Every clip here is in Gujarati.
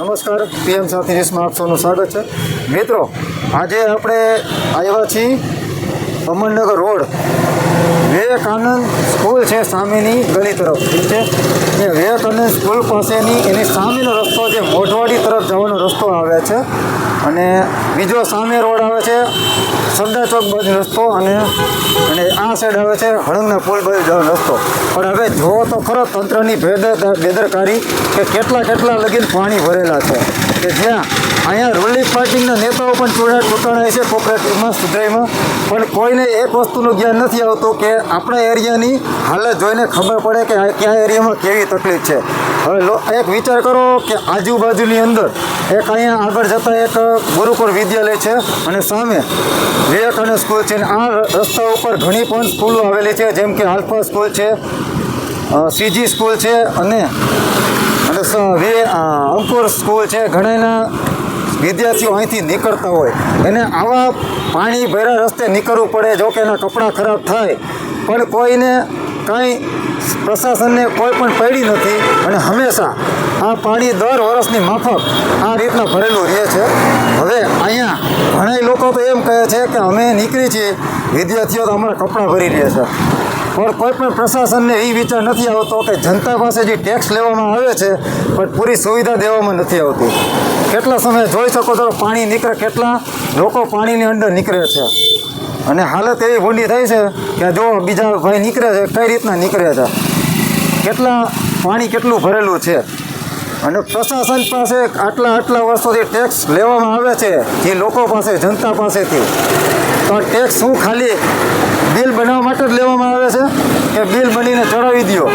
નમસ્કાર. પીએમ સાથી ન્યૂઝમાં આપ સૌનું સ્વાગત છે. મિત્રો આજે આપણે આવ્યા છીએ અમરનગર રોડ. વિવેકાનંદ સ્કૂલ છે સામેની ગલી તરફ, ઠીક છે? એ વિવેકાનંદ સ્કૂલ પાસેની એની સામેનો રસ્તો જે મોઢવાડી તરફ જવાનો રસ્તો આવે છે. અને બીજો સામે રોડ આવે છે, સરદાર ચોક બાજુ રસ્તો અને અને આ સાઈડ આવે છે હળંગના પુલ બાજુ જવાનો રસ્તો. પણ હવે જુઓ તો ખરો તંત્રની બેદરકારી કે કેટલા કેટલા લગીન પાણી ભરેલા છે. કે જ્યાં અહીંયા રૂલિંગ નેતાઓ પણ ચૂંટા ચૂંટાણાય છે કોઓપરેટિવમાં સુધરાઈમાં પણ કોઈને એક વસ્તુનું જ્ઞાન નથી આવતું કે આપણા એરિયાની હાલત જોઈને ખબર પડે કે કયા એરિયામાં કેવી તકલીફ છે. હવે એક વિચાર કરો કે આજુબાજુની અંદર એક અહીંયા આગળ જતાં એક ગુરુકુળ વિદ્યાલય છે અને સામે વિવેકાનંદ સ્કૂલ છે અને આ રસ્તા ઉપર ઘણી પણ સ્કૂલો આવેલી છે, જેમ કે આલ્ફા સ્કૂલ છે સીજી સ્કૂલ છે અને અંકુર સ્કૂલ છે ઘણાના વિદ્યાર્થીઓ અહીંથી નીકળતા હોય. એને આવા પાણી ભર્યા રસ્તે નીકળવું પડે, જો કે એના કપડાં ખરાબ થાય. પણ કોઈને કાંઈ પ્રશાસનને કોઈ પણ પડી નથી અને હંમેશા આ પાણી દર વર્ષની માફક આ રીતના ભરેલું રહે છે. હવે અહીંયા ઘણા લોકો તો એમ કહે છે કે અમે નીકળી છીએ, વિદ્યાર્થીઓ તો અમારા કપડાં ભરી રહે છે. પણ કોઈ પણ પ્રશાસનને એ વિચાર નથી આવતો કે જનતા પાસે જે ટેક્સ લેવામાં આવે છે, પણ પૂરી સુવિધા દેવામાં નથી આવતી. કેટલા સમય જોઈ શકો છો, પાણી નીકળે કેટલા લોકો પાણીની અંદર નીકળે છે. અને હાલત એવી ભૂંડી થઈ છે કે જો બીજા ભાઈ નીકળે છે, કઈ રીતના નીકળે છે? કેટલા પાણી કેટલું ભરેલું છે? અને પ્રશાસન પાસે આટલા આટલા વર્ષોથી ટેક્સ લેવામાં આવે છે, જે લોકો પાસે, જનતા પાસેથી. તો ટેક્સ શું ખાલી બિલ બનાવવા માટે જ લેવામાં આવે છે? કે બિલ બનીને ચડાવી દો?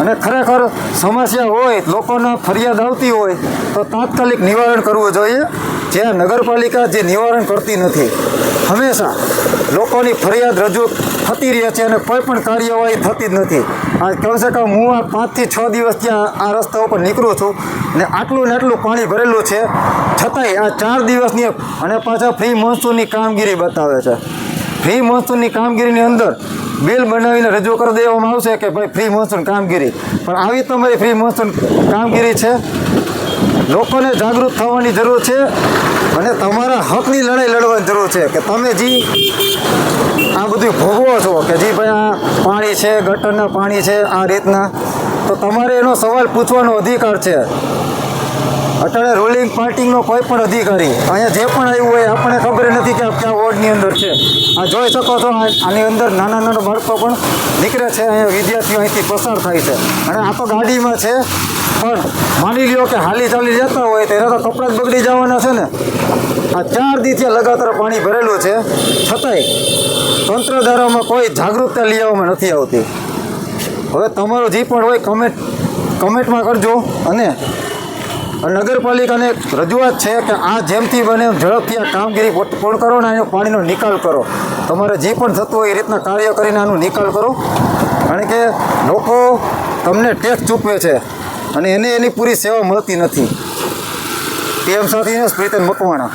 અને ખરેખર સમસ્યા હોય, લોકોના ફરિયાદ આવતી હોય, તો તાત્કાલિક નિવારણ કરવું જોઈએ. જ્યાં નગરપાલિકા જે નિવારણ કરતી નથી. હંમેશા લોકોની ફરિયાદ રજૂ થતી રહે છે અને કોઈ પણ કાર્યવાહી થતી જ નથી. આ કમસે કમ હું આ પાંચથી છ દિવસ ત્યાં આ રસ્તા ઉપર નીકળું છું ને આટલું ને આટલું પાણી ભરેલું છે. છતાંય આ ચાર દિવસની અને પાછા ફ્રી મોન્સૂનની કામગીરી બતાવે છે. ફ્રી મોન્સૂનની કામગીરીની અંદર બિલ બનાવીને રજૂ કરી દેવામાં આવશે કે ભાઈ ફ્રી મોન્સૂન કામગીરી. પણ આવી તમારી ફ્રી મોન્સૂન કામગીરી છે. લોકોને જાગૃત થવાની જરૂર છે. અને તમારા હકની લડાઈ લડવાની જરૂર છે કે તમે જે આ બધું ભોગવો છો કે જે ભાઈ આ પાણી છે, ગટરના પાણી છે, આ રીતના, તો તમારે એનો સવાલ પૂછવાનો અધિકાર છે. અત્યારે રૂલિંગ પાર્ટીનો કોઈ પણ અધિકારી, અહીંયા જે પણ આવ્યું હોય આપણને ખબર નથી કે કયા વોર્ડની અંદર છે. આ જોઈ શકો છો આની અંદર નાના નાના બાળકો પણ નીકળે છે, અહીંયા વિદ્યાર્થીઓ અહીંથી પસાર થાય છે. અને આ તો ગાડીમાં છે, પણ માની લ્યો કે હાલી ચાલી જતા હોય તો એના તો કપડાં જ બગડી જવાના છે ને. આ ચાર દિવસે લગાતાર પાણી ભરેલું છે. છતાંય તંત્ર દ્વારામાં કોઈ જાગૃતતા લઈ આવવામાં નથી આવતી. હવે તમારું જે પણ હોય કમેન્ટ કમેન્ટમાં કરજો. અને નગરપાલિકાને રજૂઆત છે કે આ જેમથી બને ઝડપથી આ કામગીરી પૂર્ણ કરો ને એનો પાણીનો નિકાલ કરો. તમારે જે પણ થતું હોય એ રીતના કાર્ય કરીને આનો નિકાલ કરો. કારણ કે લોકો તમને ટેક્સ ચૂકવે છે અને એને એની પૂરી સેવા મળતી નથી. પીએમ સાથે પ્રીતન મકવાણા